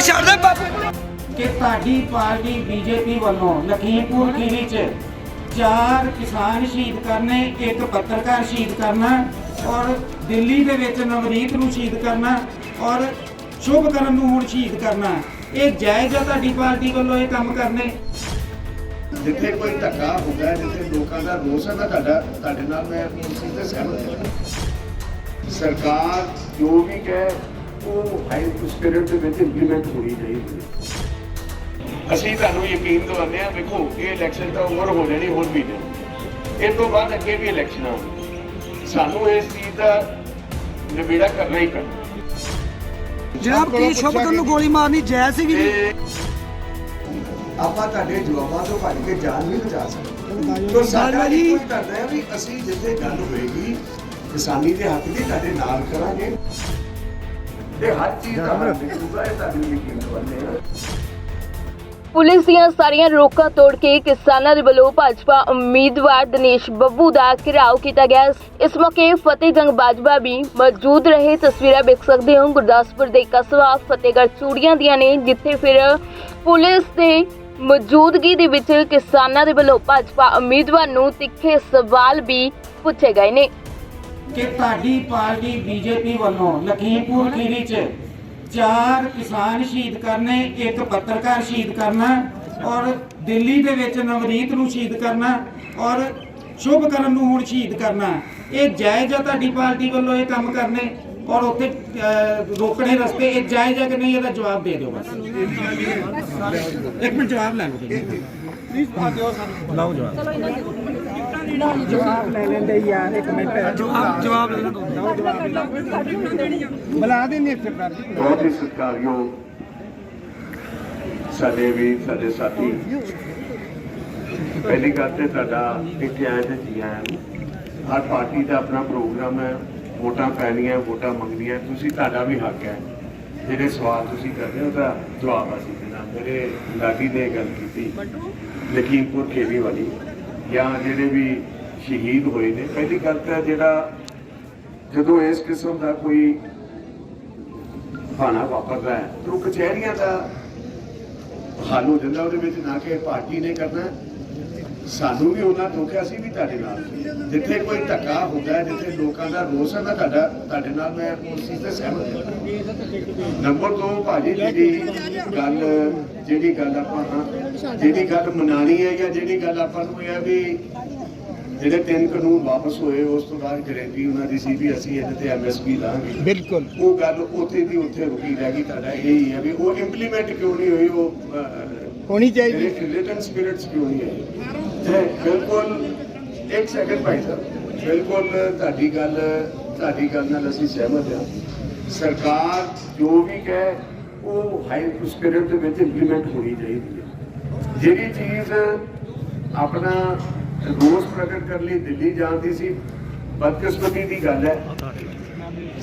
ਛੱਡ ਦੇ ਬਾਪੂ ਕਿ ਤੁਹਾਡੀ ਪਾਰਟੀ ਬੀਜੇਪੀ ਵੱਲੋਂ ਲਖੀਮਪੁਰ ਖੀਰੀ 'ਚ ਚਾਰ ਕਿਸਾਨ ਸ਼ਹੀਦ ਕਰਨੇ ਇੱਕ ਪੱਤਰਕਾਰ ਸ਼ਹੀਦ ਕਰਨਾ ਔਰ ਦਿੱਲੀ ਦੇ ਵਿੱਚ ਨਵਰੀਤ ਨੂੰ ਸ਼ਹੀਦ ਕਰਨਾ ਔਰ ਸ਼ੁਭਕਰਨ ਨੂੰ ਹੁਣ ਸ਼ਹੀਦ ਕਰਨਾ। ਇਹ ਜਾਇਜ਼ ਆ ਤੁਹਾਡੀ ਪਾਰਟੀ ਵੱਲੋਂ ਇਹ ਕੰਮ ਕਰਨੇ? ਜਿੱਥੇ ਕੋਈ ਧੱਕਾ ਹੁੰਦਾ ਹੈ ਜਿੱਥੇ ਲੋਕਾਂ ਦਾ ਰੋਸ ਹੈ ਮੈਂ ਤੁਹਾਡਾ ਤੁਹਾਡੇ ਨਾਲ ਮੈਂ ਇਸ ਤੇ ਸਹਿਮਤ ਹਾਂ। ਸਰਕਾਰ ਜੋ ਵੀ ਕਹੇ ਉਹ ਹਾਈ ਸਪਿਰਿਟ ਦੇ ਵਿੱਚ ਇੰਪਲੀਮੈਂਟ ਹੋਣੀ ਚਾਹੀਦੀ ਹੈ। ਅਸੀਂ ਤੁਹਾਨੂੰ ਯਕੀਨ ਦਿਵਾਉਂਦੇ ਹਾਂ ਵੇਖੋ ਇਹ ਇਲੈਕਸ਼ਨ ਤਾਂ ਓਵਰ ਹੋ ਜਾਣੀ ਹੋਰ ਵੀ ਨਹੀਂ ਇਹ ਤੋਂ ਬਾਅਦ ਅੱਗੇ ਵੀ ਇਲੈਕਸ਼ਨਾਂ ਹੋਣਗੀਆਂ। ਸਾਨੂੰ ਇਸ ਚੀਜ਼ ਦਾ ਨਿਬੇੜਾ ਕਰਨਾ ਹੀ ਕਰਨਾ। ਜਨਾਬ ਕੀ ਸ਼ੁਭਕਰਨ ਨੂੰ ਗੋਲੀ ਮਾਰਨੀ ਜਾਇਜ਼ ਜੀ ਤੇ ਆਪਾਂ ਤੁਹਾਡੇ ਜਵਾਬਾਂ ਤੋਂ ਭੱਜ ਕੇ ਜਾਨ ਨਹੀਂ ਬਚਾ ਸਕਦੇ ਤੋਂ ਸਾਡਾ। ਜੀ ਕੋਈ ਕਰਦਾ ਹੈ ਵੀ ਅਸੀਂ ਜਿੱਥੇ ਗੱਲ ਹੋਏਗੀ ਕਿਸਾਨੀ ਦੇ ਹੱਕ ਦੀ ਤੁਹਾਡੇ ਨਾਲ ਕਰਾਂਗੇ। ਇਹ ਹਰ ਚੀਜ਼ ਦਾ ਹੱਲ ਨਿਕਲੂਗਾ ਇਹ ਤੁਹਾਨੂੰ ਯਕੀਨ ਦਿਵਾਉਂਦੇ ਪੁਲਿਸ ਦੀਆਂ ਸਾਰੀਆਂ ਰੋਕਾਂ ਤੋੜ ਕੇ ਕਿਸਾਨਾਂ ਦੇ ਵੱਲੋਂ ਭਾਜਪਾ ਉਮੀਦਵਾਰ ਦਿਨੇਸ਼ ਬੱਬੂ ਦਾ ਘਿਰਾਓ ਕੀਤਾ ਗਿਆ। ਇਸ ਮੌਕੇ ਫਤਿਹ ਜੰਗ ਬਾਜਵਾ ਵੀ ਮੌਜੂਦ ਰਹੇ। ਤਸਵੀਰਾਂ ਵੇਖ ਸਕਦੇ ਹੋ, ਗੁਰਦਾਸਪੁਰ ਦੇ ਕਸਬਾ ਫਤਿਹਗੜ੍ਹ ਚੂੜੀਆਂ ਦੀਆਂ ਨੇ, ਜਿੱਥੇ ਫਿਰ ਪੁਲਿਸ ਦੇ ਮੌਜੂਦਗੀ ਦੇ ਵਿੱਚ ਕਿਸਾਨਾਂ ਦੇ ਵੱਲੋਂ ਭਾਜਪਾ ਉਮੀਦਵਾਰ ਨੂੰ ਤਿੱਖੇ ਸਵਾਲ ਵੀ ਪੁੱਛੇ ਗਏ ਨੇ। ਕਿ ਤੁਹਾਡੀ ਪਾਰਟੀ ਬੀਜੇਪੀ ਵੱਲੋਂ ਲਖੀਮਪੁਰ ਖੀਰੀ 'ਚ ਚਾਰ ਕਿਸਾਨ ਸ਼ਹੀਦ ਕਰਨੇ ਇੱਕ ਪੱਤਰਕਾਰ ਸ਼ਹੀਦ ਕਰਨਾ ਔਰ ਦਿੱਲੀ ਦੇ ਵਿੱਚ ਨਵਰੀਤ ਨੂੰ ਸ਼ਹੀਦ ਕਰਨਾ ਔਰ ਸ਼ੁਭਕਰਨ ਨੂੰ ਹੁਣ ਸ਼ਹੀਦ ਕਰਨਾ। ਇਹ ਜਾਇਜ਼ ਆ ਤੁਹਾਡੀ ਪਾਰਟੀ ਵੱਲੋਂ ਇਹ ਕੰਮ ਕਰਨੇ ਔਰ ਉੱਥੇ ਰੋਕਣੇ ਰਸਤੇ ਇਹ ਜਾਇਜ਼ ਆ ਕਿ ਨਹੀਂ ਇਹਦਾ ਜਵਾਬ ਦੇ ਦਿਓ ਬਸ। ਇੱਕ ਮਿੰਟ ਜਵਾਬ ਲੈ ਲਓ ਪਲੀਜ਼ ਆ ਦਿਓ ਸਾਨੂੰ। ਲਾਓ ਜਵਾਬ। ਜਵਾਬ ਲੈ ਲੈਂਦੇ ਯਾਰ ਇੱਕ ਮਿੰਟ। ਜਵਾਬ ਜਵਾਬ ਲੈ ਲਓ ਬੁਲਾ ਦੇਣੇ ਸਰਦਾਰ ਜੀ ਬਹੁਤ ਹੀ ਸਤਿਕਾਰਯੋਗ ਸਾਡੇ ਵੀ ਸਾਡੇ ਸਾਥੀ। ਪਹਿਲੀ ਗੱਲ ਤੇ ਤੁਹਾਡਾ ਇੱਥੇ ਆਏ ਤੇ ਜੀ ਆਇਆਂ ਨੂੰ। ਹਰ ਪਾਰਟੀ ਦਾ ਆਪਣਾ ਪ੍ਰੋਗਰਾਮ ਹੈ। ਵੋਟਾਂ ਪੈਣੀਆਂ ਵੋਟਾਂ ਮੰਗਣੀਆਂ। ਤੁਸੀਂ ਤੁਹਾਡਾ ਵੀ ਹੱਕ ਹੈ। ਜਿਹੜੇ ਸਵਾਲ ਤੁਸੀਂ ਕਰਦੇ ਹੋ ਉਹਦਾ ਜਵਾਬ ਅਸੀਂ ਦੇਣਾ। ਮੇਰੇ ਲਾਡੀ ਨੇ ਗੱਲ ਕੀਤੀ। ਲਖੀਮਪੁਰ ਖੇੜੀ ਵਾਲੀ ਜਾਂ ਜਿਹੜੇ ਵੀ ਸ਼ਹੀਦ ਹੋਏ ਨੇ, ਪਹਿਲੀ ਗੱਲ ਤਾਂ ਜਿਹੜਾ ਜਦੋਂ ਇਸ ਕਿਸਮ ਦਾ ਕੋਈ ਭਾਣਾ ਵਾਪਰਦਾ ਹੈ, ਤਾਂ ਉਹ ਕਚਹਿਰੀਆਂ ਦਾ ਹੱਲ ਹੋ ਜਾਂਦਾ ਉਹਦੇ ਵਿੱਚ ਨਾ ਕਿ ਪਾਰਟੀ ਨੇ ਕਰਨਾ ਸਾਨੂੰ ਵੀ ਉਹਨਾਂ ਹੈ ਅਸੀਂ ਵੀ ਤੁਹਾਡੇ ਨਾਲ। ਸੀ। ਜਿੱਥੇ ਕੋਈ ਧੱਕਾ ਹੁੰਦਾ ਜਿੱਥੇ ਲੋਕਾਂ ਦਾ ਰੋਸ ਹੈ ਮੈਂ ਤੁਹਾਡਾ ਤੁਹਾਡੇ ਨਾਲ ਮੈਂ ਉਸ ਚੀਜ਼ ਤੇ ਸਹਿਮਤ ਹਾਂ। ਨੰਬਰ 2 ਭਾਜੀ ਜਿਹੜੀ ਗੱਲ ਜਿਹੜੀ ਗੱਲ ਆਪਾਂ ਜਿਹੜੀ ਗੱਲ ਮਨਾਣੀ ਹੈ ਜਾਂ ਜਿਹੜੀ ਗੱਲ ਆਪਾਂ ਨੂੰ ਇਹ ਹੈ ਵੀ ਜਿਹੜੇ ਤਿੰਨ ਕਾਨੂੰਨ ਵਾਪਸ ਹੋਏ ਉਸ ਤੋਂ ਬਾਅਦ ਗਰੰਟੀ ਉਹਨਾਂ ਦੀ ਸੀ ਵੀ ਅਸੀਂ ਇਹਦੇ ਤੇ ਐਮਐਸਪੀ ਲਾਂਗੇ। ਬਿਲਕੁਲ। ਉਹ ਗੱਲ ਉੱਥੇ ਦੀ ਉੱਥੇ ਰੁਕੀ ਰਹਿ ਗਈ ਤੁਹਾਡਾ ਇਹ ਹੀ ਹੈ ਵੀ ਉਹ ਇੰਪਲੀਮੈਂਟ ਕਿਉਂ ਨਹੀਂ ਹੋਈ ਉਹ ਹੋਣੀ ਜਿਹੜੇ ਰਿਲੇਟਡ ਸਪਿਰਿਟਸ ਕਿਉਂ ਨਹੀਂ ਹੈ ਬਿਲਕੁਲ, ਇੱਕ ਸੈਕਿੰਡ ਭਾਈ ਸਾਹਿਬ, ਬਿਲਕੁਲ ਤੁਹਾਡੀ ਗੱਲ ਤੁਹਾਡੀ ਗੱਲ ਨਾਲ ਅਸੀਂ ਸਹਿਮਤ ਹਾਂ। ਸਰਕਾਰ ਜੋ ਵੀ ਕਹੇ, ਉਹ ਹਾਈ ਸਪਿਰਿਟ ਦੇ ਵਿੱਚ ਇੰਪਲੀਮੈਂਟ ਹੋਣੀ ਚਾਹੀਦੀ ਹੈ। ਜਿਹੜੀ ਚੀਜ਼ ਆਪਣਾ ਰੋਸ ਪ੍ਰਗਟ ਕਰਨ ਲਈ ਦਿੱਲੀ ਜਾਂਦੀ ਸੀ, ਬਦਕਿਸਮਤੀ ਦੀ ਗੱਲ ਹੈ।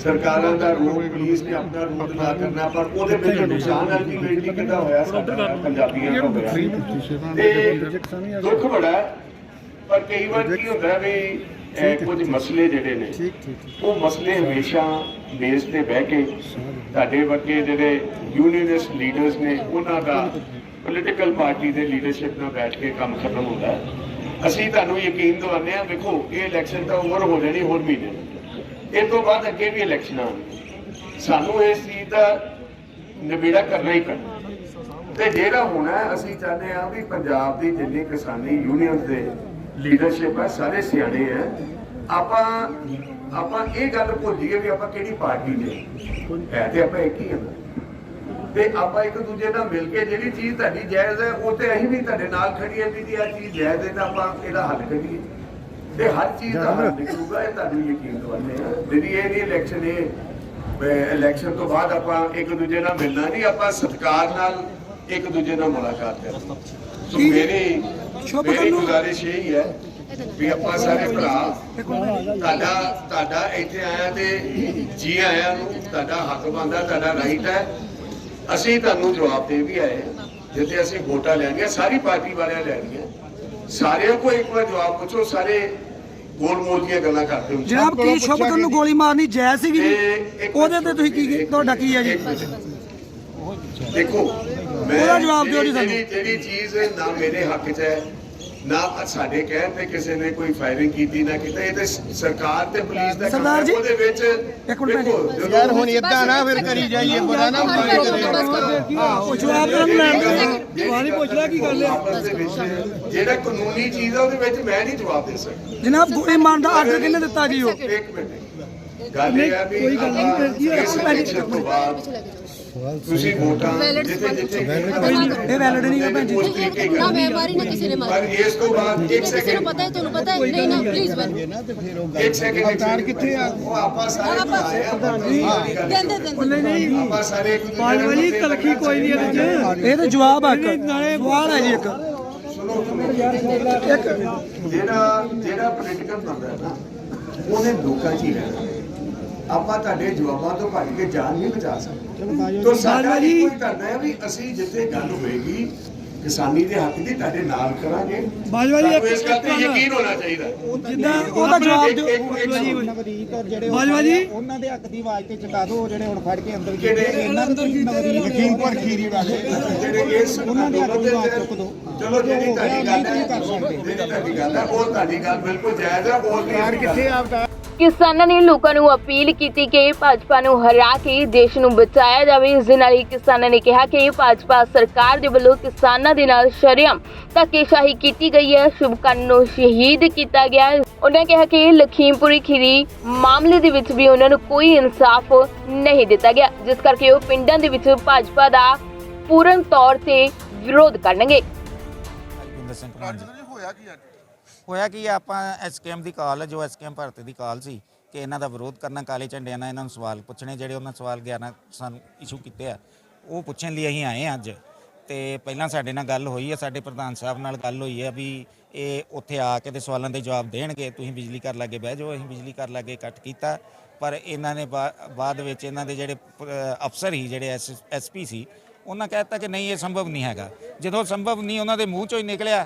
ਸਰਕਾਰਾਂ ਦਾ ਰੋਲ ਪੁਲਿਸ ਨੇ ਆਪਣਾ ਰੋਲ ਅਦਾ ਕਰਨਾ ਪਰ ਉਹਦੇ ਵਿੱਚ ਨੁਕਸਾਨ ਅਲਟੀਮੇਟਲੀ ਕਿਹਦਾ ਹੋਇਆ ਸਾਡਾ ਪੰਜਾਬੀਆਂ ਦਾ ਹੋਇਆ ਤੇ ਦੁੱਖ। ਬੜਾ ਹੈ, ਪਰ ਕਈ ਵਾਰ ਕੀ ਹੁੰਦਾ ਵੀ ਇਹ ਕੁਝ ਮਸਲੇ ਜਿਹੜੇ ਨੇ ਉਹ ਮਸਲੇ ਹਮੇਸ਼ਾ ਬੇਸ ਤੇ ਬਹਿ ਕੇ ਤੁਹਾਡੇ ਵਰਗੇ ਜਿਹੜੇ ਯੂਨੀਅਨਿਸਟ ਲੀਡਰਸ ਨੇ ਉਹਨਾਂ ਦਾ ਪੋਲੀਟੀਕਲ ਪਾਰਟੀ ਦੇ ਲੀਡਰਸ਼ਿਪ ਨਾਲ ਬੈਠ ਕੇ ਕੰਮ ਖਤਮ ਹੁੰਦਾ ਹੈ। ਅਸੀਂ ਤੁਹਾਨੂੰ ਯਕੀਨ ਦਿਵਾਉਂਦੇ ਹਾਂ ਵੇਖੋ ਇਹ ਇਲੈਕਸ਼ਨ ਤਾਂ ਓਵਰ ਹੋ ਜਾਣੀ ਹੋਰ ਮਹੀਨੇ ਨੂੰ। ਇਹ ਤੋਂ ਬਾਅਦ ਅੱਗੇ ਵੀ ਇਲੈਕਸ਼ਨਾਂ ਸਾਨੂੰ ਇਸ ਚੀਜ਼ ਦਾ ਨਿਬੇੜਾ ਕਰਨਾ ਹੀ ਕਰਨਾ। ਤੇ ਜਿਹੜਾ ਹੋਣਾ ਅਸੀਂ ਚਾਹੁੰਦੇ ਹਾਂ ਵੀ ਪੰਜਾਬ ਦੀ ਜਿੰਨੀ ਕਿਸਾਨੀ ਯੂਨੀਅਨ ਦੇ ਲੀਡਰਸ਼ਿਪ ਹੈ, ਸਾਰੇ ਸਿਆਣੇ ਹੈ, ਆਪਾਂ ਆਪਾਂ ਇਹ ਗੱਲ ਭੁੱਲ ਜਾਈਏ ਵੀ ਆਪਾਂ ਕਿਹੜੀ ਪਾਰਟੀ ਦੇ ਹੈ ਤੇ ਆਪਾਂ ਇੱਕ ਹੀ ਹਾਂ। ਤੇ ਆਪਾਂ ਇੱਕ ਦੂਜੇ ਨਾਲ ਮਿਲ ਕੇ ਜਿਹੜੀ ਚੀਜ਼ ਤੁਹਾਡੀ ਜਾਇਜ਼ ਹੈ, ਉਹ ਤੇ ਅਸੀਂ ਵੀ ਤੁਹਾਡੇ ਨਾਲ ਖੜੀਏ ਵੀ ਜੀ ਆ ਚੀਜ਼ ਜਾਇਜ਼ ਹੈ ਤਾਂ ਆਪਾਂ ਇਹਦਾ ਹੱਲ ਕਰੀਏ। ਤੇ ਹਰ ਚੀਜ਼ ਦਾ ਹੱਲ ਨਿਕਲੂਗਾ ਇਹ ਤੁਹਾਨੂੰ ਯਕੀਨ ਦਿਵਾਉਂਦੇ ਹਾਂ ਜਿਹੜੀ ਇਹ ਨਹੀਂ ਇਲੈਕਸ਼ਨ ਇਹ ਇਲੈਕਸ਼ਨ ਤੋਂ ਬਾਅਦ ਆਪਾਂ ਇੱਕ ਦੂਜੇ ਨਾਲ ਮਿਲਣਾ ਨਹੀਂ ਆਪਾਂ ਸਤਿਕਾਰ ਨਾਲ ਇੱਕ ਦੂਜੇ ਨਾਲ ਮੁਲਾਕਾਤ ਕਰਨੀ। ਸੋ ਮੇਰੀ ਮੇਰੀ ਗੁਜ਼ਾਰਿਸ਼ ਇਹ ਹੀ ਹੈ ਵੀ ਆਪਾਂ ਸਾਰੇ ਭਰਾ ਤੁਹਾਡਾ ਤੁਹਾਡਾ ਇੱਥੇ ਆਇਆ ਤੇ ਜੀ ਆਇਆਂ ਨੂੰ ਤੁਹਾਡਾ ਹੱਕ ਬਣਦਾ ਤੁਹਾਡਾ ਰਾਈਟ ਹੈ। ਅਸੀਂ ਤੁਹਾਨੂੰ ਜਵਾਬ ਦੇ ਵੀ ਆਏ। ਜਿੱਥੇ ਅਸੀਂ ਵੋਟਾਂ ਲੈਣੀਆਂ ਸਾਰੀ ਪਾਰਟੀ ਵਾਲਿਆਂ ਲੈਣੀਆਂ। ਸਾਰਿਆਂ ਕੋਲ ਇੱਕ ਵਾਰ ਜਵਾਬ ਪੁੱਛੋ ਸਾਰੇ ਗੋਲ ਮੋਲ ਦੀਆਂ ਗੱਲਾਂ ਕਰਦੇ ਹੋ। ਜਨਾਬ ਕੀ ਸ਼ੁਭਕਰਨ ਨੂੰ ਗੋਲੀ ਮਾਰਨੀ ਜਾਇਜ਼ ਸੀਗੀ? ਜੀ ਉਹਦੇ ਤੇ ਤੁਸੀਂ ਕੀ ਤੁਹਾਡਾ ਕੀ ਹੈ ਜੀ। ਦੇਖੋ ਮੈਂ ਉਹਦਾ ਜਵਾਬ ਦਿਓ ਜੀ ਜਿਹੜੀ ਜਿਹੜੀ ਚੀਜ਼ ਨਾ ਮੇਰੇ ਹੱਕ 'ਚ ਹੈ ਨਾ ਸਾਡੇ ਕਹਿਣ ਤੇ ਕਿਸੇ ਨੇ ਕੋਈ ਫਾਇਰਿੰਗ ਕੀਤੀ ਨਾ ਕੀਤਾ। ਇਹ ਤੇ ਸਰਕਾਰ ਤੇ ਪੁਲਿਸ ਦਾ ਕੰਮ ਹੈ। ਉਹਦੇ ਵਿੱਚ ਇੱਕ ਮਿੰਟ ਯਾਰ ਹੁਣ ਇਦਾਂ ਨਾ ਫਿਰ ਕਰੀ ਜਾਈਏ ਬੁਰਾ ਨਾ ਉਹ ਜਵਾਬ ਤਾਂ। ਜਵਾਬ ਹੀ ਪੁੱਛ ਲੈ ਕੀ ਗੱਲ ਹੈ? ਜਿਹੜਾ ਕਾਨੂੰਨੀ ਚੀਜ਼ ਹੈ ਉਹਦੇ ਵਿੱਚ ਮੈਂ ਨਹੀਂ ਜਵਾਬ ਦੇ ਸਕਦਾ। ਜਨਾਬ ਗੋਲੀ ਮਾਰਨ ਦਾ ਆਰਡਰ ਕਿਹਨੇ ਦਿੱਤਾ ਜੀ ਉਹ? ਇੱਕ ਮਿੰਟ। ਗੱਲ ਇਹ ਹੈ ਵੀ ਕੋਈ ਗੱਲ ਨਹੀਂ ਕਰਦੀ ਹੈ ਤੋਂ ਤੁਸੀਂ ਵੋਟਾਂ ਜਿੱਥੇ ਜਿੱਥੇ ਇਹ ਵੈਲਿਡ ਨਹੀਂ ਹੈ ਭੈਣ ਜੀ। ਨਾ ਮੈਂ। ਮਾਰੀ ਨਾ ਕਿਸੇ ਨੇ ਪਰ ਮਾਰੀ ਇਸ ਤੋਂ ਬਾਅਦ ਇੱਕ ਕਿਸੇ ਨੂੰ ਸੈਕਿੰਡ ਪਤਾ ਹੈ ਤੁਹਾਨੂੰ ਪਤਾ ਹੈ। ਨਹੀਂ ਨਾ ਪਲੀਜ਼ ਬਨ ਇੱਕ ਸੈਕਿੰਡ ਅਵਤਾਰ ਕਿੱਥੇ ਆ ਉਹ ਆਪਾਂ ਸਾਰੇ ਆਪਾਂ- ਆਏ ਆ ਦਿੰਦੇ ਦਿੰਦੇ। ਨਹੀਂ ਆਪਾਂ ਸਾਰੇ ਇੱਕ ਦੂਜੇ ਨਾਲ ਵਾਲੀ ਤਲਖੀ ਕੋਈ ਨਹੀਂ ਇਹਦੇ ਚ। ਇਹ ਤਾਂ ਜਵਾਬ ਆ ਇੱਕ। ਸਵਾਲ ਹੈ ਜੀ ਇੱਕ। ਜਿਹੜਾ ਜਿਹੜਾ ਪੋਲੀਟੀਕਲ ਬੰਦਾ ਹੈ ਨਾ ਉਹਨੇ ਲੋਕਾਂ 'ਚ ਹੀ ਰਹਿਣਾ। ਆਪਾਂ ਤੁਹਾਡੇ ਜਵਾਬਾਂ ਤੋਂ ਭੱਜ ਕੇ ਜਾਨ ਨਹੀਂ ਬਚਾ ਸਕਦੇ ਤੋਂ ਸਾਡਾ ਜੀ। ਕੋਈ ਕਰਦਾ ਹੈ ਵੀ ਅਸੀਂ ਜਿੱਥੇ ਗੱਲ ਹੋਏਗੀ ਕਿਸਾਨੀ ਦੇ ਹੱਕ ਦੀ ਤੁਹਾਡੇ ਨਾਲ ਕਰਾਂਗੇ ਬਾਜਵਾ ਜੀ, ਇਸ ਗੱਲ ਤੇ ਯਕੀਨ ਹੋਣਾ ਚਾਹੀਦਾ ਜਿੱਦਾਂ ਉਹਦਾ ਜਵਾਬ ਦਿਓ ਜਿਹੜੇ ਬਾਜਵਾ ਜੀ। ਉਹਨਾਂ ਦੇ ਹੱਕ ਦੀ ਆਵਾਜ਼ ਤੇ ਚੁਕਾ ਦਿਓ ਜਿਹੜੇ ਹੁਣ ਫੜ ਕੇ ਅੰਦਰ? ਕੀਤੇ ਇਹਨਾਂ ਦੇ ਨਵਦੀਪ ਲਖੀਮਪੁਰ ਖੀਰੀ ਵਾਲੇ ਜਿਹੜੇ ਇਸ ਉਹਨਾਂ ਦੇ ਹੱਕ ਦੀ ਆਵਾਜ਼ ਚੁੱਕ ਦਿਓ ਚਲੋ ਜਿਹੜੀ ਤੁਹਾਡੀ ਗੱਲ ਹੈ। ਜਿਹੜੀ ਤੁਹਾਡੀ ਗੱਲ ਉਹ ਤੁਹਾਡੀ ਗੱਲ ਬਿਲਕੁਲ ਜਾਇਜ਼ ਹੈ ਉਹ ਯਾਰ ਕਿੱਥੇ ਆਪਦਾ ਕਿਸਾਨਾਂ ਨੇ ਲੋਕਾਂ ਨੂੰ ਅਪੀਲ ਕੀਤੀ ਕਿ ਭਾਜਪਾ ਨੂੰ ਹਰਾ ਕੇ ਦੇਸ਼ ਨੂੰ ਬਚਾਇਆ ਜਾਵੇ। ਇਸ ਦੇ ਨਾਲ ਹੀ ਕਿਸਾਨਾਂ ਨੇ ਕਿਹਾ ਕਿ ਭਾਜਪਾ ਸਰਕਾਰ ਦੇ ਵੱਲੋਂ ਕਿਸਾਨਾਂ ਦੇ ਨਾਲ ਸ਼ਰੇਆਮ ਧੱਕੇਸ਼ਾਹੀ ਕੀਤੀ ਗਈ ਹੈ। ਸ਼ੁਭਕਰਨ ਨੂੰ ਸ਼ਹੀਦ ਕੀਤਾ ਗਿਆ ਉਹਨਾਂ ਕਿਹਾ ਕਿ ਲਖੀਮਪੁਰੀ ਖੀਰੀ ਮਾਮਲੇ ਦੇ ਵਿੱਚ ਵੀ ਉਹਨਾਂ ਨੂੰ ਕੋਈ ਇਨਸਾਫ ਨਹੀਂ ਦਿੱਤਾ ਗਿਆ। ਜਿਸ ਕਰਕੇ ਉਹ ਪਿੰਡਾਂ ਦੇ ਵਿੱਚ ਭਾਜਪਾ ਦਾ ਪੂਰਨ ਤੌਰ ਤੇ ਵਿਰੋਧ ਕਰਨਗੇ। ਹਰਜਿੰਦਰ ਸਿੰਘ ਪ੍ਰਧਾਨ ਜੀ ਹੋਇਆ ਕੀ ਅੱਜ? ਹੋਇਆ ਕੀ ਆ, ਆਪਾਂ ਐਸਕੇਐਮ ਦੀ ਕਾਲ ਹੈ ਜੋ ਐਸਕੇਐਮ ਭਾਰਤ ਦੀ ਕਾਲ ਸੀ ਕਿ ਇਹਨਾਂ ਦਾ ਵਿਰੋਧ ਕਰਨਾ ਕਾਲੇ ਝੰਡਿਆਂ ਨਾਲ ਇਹਨਾਂ ਨੂੰ ਸਵਾਲ ਪੁੱਛਣੇ ਜਿਹੜੇ ਉਹਨਾਂ ਸਵਾਲ 11 ਸਾਨੂੰ ਇਸ਼ੂ ਕੀਤੇ ਆ ਉਹ ਪੁੱਛਣ ਲਈ ਅਸੀਂ ਆਏ ਹਾਂ ਅੱਜ। ਤੇ ਪਹਿਲਾਂ ਸਾਡੇ ਨਾਲ ਗੱਲ ਹੋਈ ਹੈ ਸਾਡੇ ਪ੍ਰਧਾਨ ਸਾਹਿਬ ਨਾਲ ਗੱਲ ਹੋਈ ਹੈ ਵੀ ਇਹ ਉੱਥੇ ਆ ਕੇ ਤੇ ਸਵਾਲਾਂ ਦੇ ਜਵਾਬ ਦੇਣਗੇ ਤੁਸੀਂ ਬਿਜਲੀ ਘਰ ਲਾਗੇ ਬਹਿ ਜਾਓ ਅਸੀਂ ਬਿਜਲੀ ਘਰ ਲਾਗੇ ਕੱਟ ਕੀਤਾ ਪਰ ਇਹਨਾਂ ਨੇ ਬਾ- ਬਾਅਦ ਵਿੱਚ ਇਹਨਾਂ ਦੇ ਜਿਹੜੇ ਅਫਸਰ ਹੀ ਜਿਹੜੇ ਐਸਪੀ ਸੀ ਉਹਨਾਂ ਕਹਿਤਾ ਕਿ ਨਹੀਂ ਇਹ ਸੰਭਵ ਨਹੀਂ ਹੈਗਾ। ਜਦੋਂ ਸੰਭਵ ਨਹੀਂ ਉਹਨਾਂ ਦੇ ਮੂੰਹ ਚੋਂ ਹੀ ਨਿਕਲਿਆ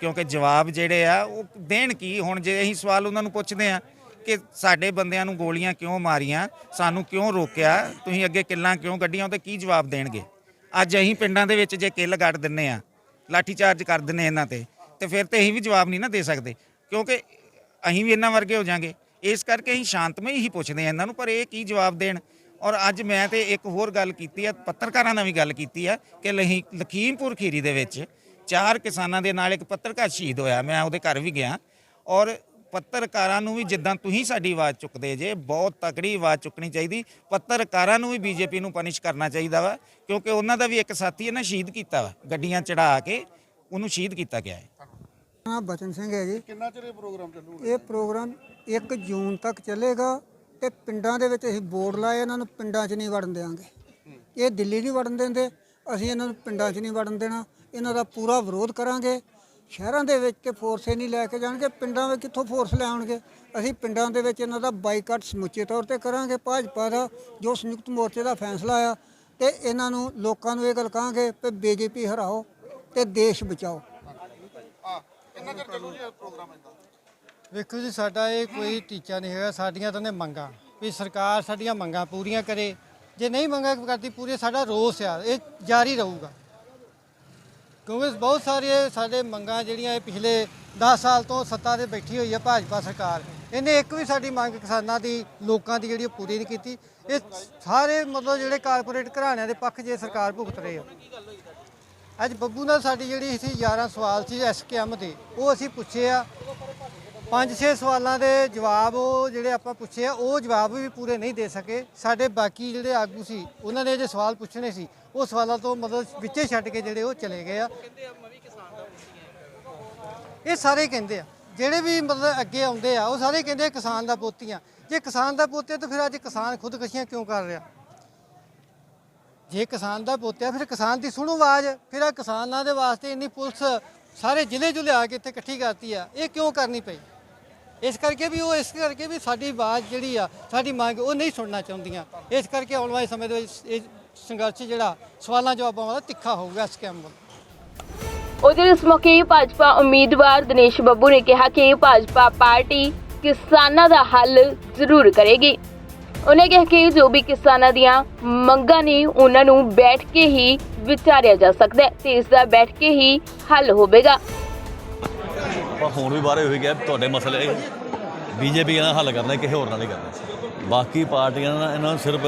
ਕਿਉਂਕਿ ਜਵਾਬ ਜਿਹੜੇ ਆ, ਉਹ ਦੇਣ ਕੀ? ਹੁਣ ਜੇ ਅਸੀਂ ਸਵਾਲ ਉਹਨਾਂ ਨੂੰ ਪੁੱਛਦੇ ਆ ਕਿ ਸਾਡੇ ਬੰਦਿਆਂ ਨੂੰ ਗੋਲੀਆਂ ਕਿਉਂ ਮਾਰੀਆਂ? ਸਾਨੂੰ ਕਿਉਂ ਰੋਕਿਆ? ਤੁਸੀਂ ਅੱਗੇ ਕਿੱਲਾਂ ਕਿਉਂ ਕੱਢੀਆਂ? ਉਹਦੇ ਕੀ ਜਵਾਬ ਦੇਣਗੇ? ਅੱਜ ਅਸੀਂ ਪਿੰਡਾਂ ਦੇ ਵਿੱਚ ਜੇ ਕਿੱਲ ਕੱਢ ਦਿੰਨੇ ਆ ਲਾਠੀ ਚਾਰਜ ਕਰ ਦਿੰਨੇ ਇਹਨਾਂ ਤੇ ਤੇ ਫਿਰ ਤੇ ਅਸੀਂ ਵੀ ਜਵਾਬ ਨਹੀਂ ਨਾ ਦੇ ਸਕਦੇ। ਕਿਉਂਕਿ ਅਸੀਂ ਵੀ ਇਹਨਾਂ ਵਰਗੇ ਹੋ ਜਾਾਂਗੇ। ਇਸ ਕਰਕੇ ਅਸੀਂ ਸ਼ਾਂਤਮਈ ਹੀ ਪੁੱਛਦੇ ਆ ਇਹਨਾਂ ਨੂੰ, ਪਰ ਇਹ ਕੀ ਜਵਾਬ ਦੇਣ? ਔਰ ਅੱਜ ਮੈਂ ਤੇ ਇੱਕ ਹੋਰ ਗੱਲ ਕੀਤੀ ਆ, ਪੱਤਰਕਾਰਾਂ ਨਾਲ ਵੀ ਗੱਲ ਕੀਤੀ ਆ, ਕਿ ਲਹੀ ਲਖੀਮਪੁਰ ਖੀਰੀ ਦੇ ਵਿੱਚ ਚਾਰ ਕਿਸਾਨਾਂ ਦੇ ਨਾਲ ਇੱਕ ਪੱਤਰਕਾਰ ਸ਼ਹੀਦ ਹੋਇਆ ਮੈਂ ਉਹਦੇ ਘਰ ਵੀ ਗਿਆ। ਔਰ ਪੱਤਰਕਾਰਾਂ ਨੂੰ ਵੀ ਜਿੱਦਾਂ ਤੁਸੀਂ ਸਾਡੀ ਆਵਾਜ਼ ਚੁੱਕਦੇ ਜੇ ਬਹੁਤ ਤਕੜੀ ਆਵਾਜ਼ ਚੁੱਕਣੀ ਚਾਹੀਦੀ। ਪੱਤਰਕਾਰਾਂ ਨੂੰ ਵੀ ਬੀਜੇਪੀ ਨੂੰ ਪਨਿਸ਼ ਕਰਨਾ ਚਾਹੀਦਾ ਵਾ ਕਿਉਂਕਿ ਉਹਨਾਂ ਦਾ ਵੀ ਇੱਕ ਸਾਥੀ ਹੈ ਨਾ ਸ਼ਹੀਦ ਕੀਤਾ ਵਾ ਗੱਡੀਆਂ ਚੜਾ ਕੇ ਉਹਨੂੰ ਸ਼ਹੀਦ ਕੀਤਾ ਗਿਆ ਹੈ। ਹਾਂ ਬਚਨ ਸਿੰਘ ਹੈ ਜੀ। ਕਿੰਨਾ ਚਿਰ ਇਹ ਪ੍ਰੋਗਰਾਮ ਚੱਲੂਗਾ ਇਹ ਪ੍ਰੋਗਰਾਮ 1 ਜੂਨ ਤੱਕ ਚੱਲੇਗਾ ਤੇ ਪਿੰਡਾਂ ਦੇ ਵਿੱਚ ਅਸੀਂ ਬੋਰਡ ਲਾਏ ਇਹਨਾਂ ਨੂੰ ਪਿੰਡਾਂ 'ਚ ਨਹੀਂ ਵੜਨ ਦੇਵਾਂਗੇ ਇਹ ਦਿੱਲੀ ਨਹੀਂ ਵੜਨ ਦਿੰਦੇ ਅਸੀਂ ਇਹਨਾਂ ਨੂੰ ਪਿੰਡਾਂ 'ਚ ਨਹੀਂ ਵੜਨ ਦੇਣਾ। ਇਹਨਾਂ ਦਾ ਪੂਰਾ ਵਿਰੋਧ ਕਰਾਂਗੇ। ਸ਼ਹਿਰਾਂ ਦੇ ਵਿੱਚ ਤੇ ਫੋਰਸ ਹੀ ਨਹੀਂ ਲੈ ਕੇ ਜਾਣਗੇ ਪਿੰਡਾਂ ਵਿੱਚ ਕਿੱਥੋਂ ਫੋਰਸ ਲੈ ਆਉਣਗੇ? ਅਸੀਂ ਪਿੰਡਾਂ ਦੇ ਵਿੱਚ ਇਹਨਾਂ ਦਾ ਬਾਈਕਾਟ ਸਮੁੱਚੇ ਤੌਰ ਤੇ ਕਰਾਂਗੇ। ਭਾਜਪਾ ਦਾ ਜੋ ਸੰਯੁਕਤ ਮੋਰਚੇ ਦਾ ਫੈਸਲਾ ਆ ਤੇ ਇਹਨਾਂ ਨੂੰ ਲੋਕਾਂ ਨੂੰ ਇਹ ਗੱਲ ਕਹਾਂਗੇ ਕਿ ਬੀਜੇਪੀ ਹਰਾਓ ਤੇ ਦੇਸ਼ ਬਚਾਓ। ਕਿੰਨਾ ਚਿਰ ਚੱਲੂ ਜੀ ਇਹ ਪ੍ਰੋਗਰਾਮ ਇਹਦਾ ਵੇਖੋ ਜੀ ਸਾਡਾ ਇਹ ਕੋਈ ਟੀਚਾ ਨਹੀਂ ਹੈਗਾ ਸਾਡੀਆਂ ਤਾਂ ਨੇ ਮੰਗਾਂ। ਵੀ ਸਰਕਾਰ ਸਾਡੀਆਂ ਮੰਗਾਂ ਪੂਰੀਆਂ ਕਰੇ। ਜੇ ਨਹੀਂ ਮੰਗਾਂ ਕਰਦੀ ਪੂਰੀ ਸਾਡਾ ਰੋਸ ਆ ਇਹ ਜਾਰੀ ਰਹੂਗਾ। ਕਿਉਂਕਿ ਬਹੁਤ ਸਾਰੇ ਸਾਡੇ ਮੰਗਾਂ ਜਿਹੜੀਆਂ ਇਹ ਪਿਛਲੇ 10 ਸਾਲ ਤੋਂ ਸੱਤਾ ਤੇ ਬੈਠੀ ਹੋਈ ਹੈ ਭਾਜਪਾ ਸਰਕਾਰ। ਇਹਨੇ ਇੱਕ ਵੀ ਸਾਡੀ ਮੰਗ ਕਿਸਾਨਾਂ ਦੀ, ਲੋਕਾਂ ਦੀ ਜਿਹੜੀ ਉਹ ਪੂਰੀ ਨਹੀਂ ਕੀਤੀ। ਇਹ ਸਾਰੇ ਮਤਲਬ ਜਿਹੜੇ ਕਾਰਪੋਰੇਟ ਘਰਾਣਿਆਂ ਦੇ ਪੱਖ ਜੇ ਸਰਕਾਰ ਭੁਗਤ ਰਹੇ ਆ। ਅੱਜ ਬੱਬੂ ਨਾਲ ਸਾਡੀ ਜਿਹੜੀ ਸੀ 11 ਸਵਾਲ ਸੀ ਐਸਕੇਐਮ ਦੇ, ਉਹ ਅਸੀਂ ਪੁੱਛੇ ਆ। ਪੰਜ ਛੇ ਸਵਾਲਾਂ ਦੇ ਜਵਾਬ ਉਹ ਜਿਹੜੇ ਆਪਾਂ ਪੁੱਛੇ ਆ, ਉਹ ਜਵਾਬ ਵੀ ਪੂਰੇ ਨਹੀਂ ਦੇ ਸਕੇ। ਸਾਡੇ ਬਾਕੀ ਜਿਹੜੇ ਆਗੂ ਸੀ, ਉਹਨਾਂ ਨੇ ਜੇ ਸਵਾਲ ਪੁੱਛਣੇ ਸੀ ਉਹ ਸਵਾਲਾਂ ਤੋਂ ਮਤਲਬ ਵਿੱਚੇ ਛੱਡ ਕੇ ਜਿਹੜੇ ਉਹ ਚਲੇ ਗਏ ਆ। ਇਹ ਸਾਰੇ ਕਹਿੰਦੇ ਆ। ਜਿਹੜੇ ਵੀ ਮਤਲਬ ਅੱਗੇ ਆਉਂਦੇ ਆ, ਉਹ ਸਾਰੇ ਕਹਿੰਦੇ ਆ ਕਿਸਾਨ ਦਾ ਪੋਤੀ ਆ। ਜੇ ਕਿਸਾਨ ਦਾ ਪੋਤੇ ਤਾਂ ਫਿਰ ਅੱਜ ਕਿਸਾਨ ਖੁਦਕਸ਼ੀਆਂ ਕਿਉਂ ਕਰ ਰਿਹਾ? ਜੇ ਕਿਸਾਨ ਦਾ ਪੋਤਿਆ ਫਿਰ ਕਿਸਾਨ ਦੀ ਸੁਣੋ ਆਵਾਜ਼। ਫਿਰ ਆ ਕਿਸਾਨਾਂ ਦੇ ਵਾਸਤੇ ਇੰਨੀ ਪੁਲਿਸ ਸਾਰੇ ਜ਼ਿਲ੍ਹੇ ਜੁ ਲਿਆ ਕੇ ਇੱਥੇ ਇਕੱਠੀ ਕਰਤੀ ਆ। ਇਹ ਕਿਉਂ ਕਰਨੀ ਪਈ? ਇਸ ਕਰਕੇ ਵੀ ਉਹ, ਇਸ ਕਰਕੇ ਵੀ ਸਾਡੀ ਆਵਾਜ਼ ਜਿਹੜੀ ਆ, ਸਾਡੀ ਮੰਗ ਉਹ ਨਹੀਂ ਸੁਣਨਾ ਚਾਹੁੰਦੀਆਂ। ਇਸ ਕਰਕੇ ਆਉਣ ਵਾਲੇ ਸਮੇਂ ਦੇ ਵਿੱਚ ਸੰਘਰਸ਼ ਜਿਹੜਾ ਸਵਾਲਾਂ ਜਵਾਬਾਂ ਵਾਲਾ ਤਿੱਖਾ ਹੋਊਗਾ ਸਕੈਮ ਵੱਲ। ਉਧਰ ਇਸ ਮੌਕੇ ਭਾਜਪਾ ਉਮੀਦਵਾਰ ਦਿਨੇਸ਼ ਬੱਬੂ ਨੇ ਕਿਹਾ ਕਿ ਭਾਜਪਾ ਪਾਰਟੀ ਕਿਸਾਨਾਂ ਦਾ ਹੱਲ ਜ਼ਰੂਰ ਕਰੇਗੀ। ਉਹਨੇ ਕਿਹਾ ਕਿ ਜੋ ਵੀ ਕਿਸਾਨਾਂ ਦੀਆਂ ਮੰਗਾਂ ਨੇ ਉਹਨਾਂ ਨੂੰ ਬੈਠ ਕੇ ਹੀ ਵਿਚਾਰਿਆ ਜਾ ਸਕਦਾ ਹੈ ਤੇ ਇਸ ਦਾ ਬੈਠ ਕੇ ਹੀ ਹੱਲ ਹੋਵੇਗਾ। ਪਰ ਹੁਣ ਵੀ ਬਾਰੇ ਹੋਈ ਗਿਆ ਤੁਹਾਡੇ ਮਸਲੇ ਬੀਜੇਪੀ ਇਹਨਾਂ ਹੱਲ ਕਰਨਾ ਕਿਸੇ ਹੋਰ ਨਾਲ ਨਹੀਂ ਕਰਨਾ। ਬਾਕੀ ਪਾਰਟੀਆਂ ਨਾਲ ਇਹਨਾਂ ਨੂੰ ਸਿਰਫ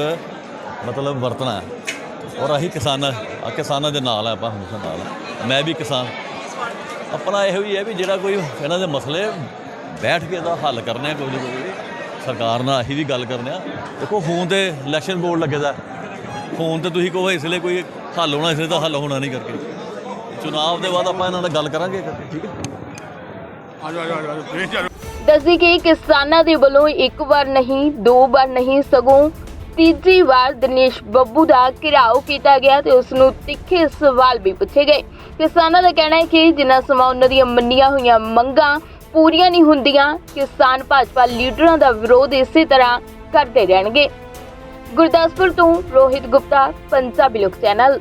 ਮਤਲਬ ਵਰਤਣਾ ਹੈ। ਔਰ ਅਸੀਂ ਕਿਸਾਨ ਆ ਕਿਸਾਨਾਂ ਦੇ ਨਾਲ ਆ ਆਪਾਂ ਹਮੇਸ਼ਾ ਨਾਲ ਆ। ਮੈਂ ਵੀ ਕਿਸਾਨ। ਆਪਣਾ ਇਹੋ ਹੀ ਹੈ ਵੀ ਜਿਹੜਾ ਕੋਈ ਇਹਨਾਂ ਦੇ ਮਸਲੇ ਬੈਠ ਕੇ ਇਹਦਾ ਹੱਲ ਕਰਨੇ ਆ ਕੋਈ ਨਾ ਕੋਈ। ਸਰਕਾਰ ਨਾਲ ਅਸੀਂ ਵੀ ਗੱਲ ਕਰਨੇ ਆ। ਦੇਖੋ ਫੋਨ ਤੇ ਇਲੈਕਸ਼ਨ ਬੋਰਡ ਲੱਗੇਦਾ ਫੋਨ ਤੇ ਤੁਸੀਂ ਕਹੋ ਇਸ ਲਈ ਕੋਈ ਹੱਲ ਹੋਣਾ ਇਸ ਲਈ ਤਾਂ ਹੱਲ ਹੋਣਾ ਨਹੀਂ ਕਰਕੇ। ਚੁਣਾਵ ਦੇ ਬਾਅਦ ਆਪਾਂ ਇਹਨਾਂ ਨਾਲ ਗੱਲ ਕਰਾਂਗੇ ਕਰਕੇ ਠੀਕ ਹੈ? ਦੱਸਦੀ ਕਿ ਕਿਸਾਨਾਂ ਦੇ ਵੱਲੋਂ ਇੱਕ ਵਾਰ ਨਹੀਂ ਦੋ ਵਾਰ ਨਹੀਂ ਸਗੋਂ ਤੀਜੀ ਵਾਰ ਦਿਨੇਸ਼ ਬੱਬੂ ਦਾ ਘਿਰਾਓ ਕੀਤਾ ਗਿਆ ਤੇ ਉਸ ਨੂੰ ਤਿੱਖੇ ਸਵਾਲ ਵੀ ਪੁੱਛੇ ਗਏ। ਕਿਸਾਨਾਂ ਦਾ ਕਹਿਣਾ ਹੈ ਕਿ ਜਿੰਨਾ ਸਮਾਂ ਉਹਨਾਂ ਦੀਆਂ ਮੰਨੀਆਂ ਹੋਈਆਂ ਮੰਗਾਂ ਪੂਰੀਆਂ ਨਹੀਂ ਹੁੰਦੀਆਂ, ਕਿਸਾਨ ਭਾਜਪਾ ਲੀਡਰਾਂ ਦਾ ਵਿਰੋਧ ਇਸੇ ਤਰ੍ਹਾਂ ਕਰਦੇ ਰਹਿਣਗੇ। ਗੁਰਦਾਸਪੁਰ ਤੋਂ ਰੋਹਿਤ ਗੁਪਤਾ, ਪੰਜਾਬੀ ਲੋਕ ਚੈਨਲ।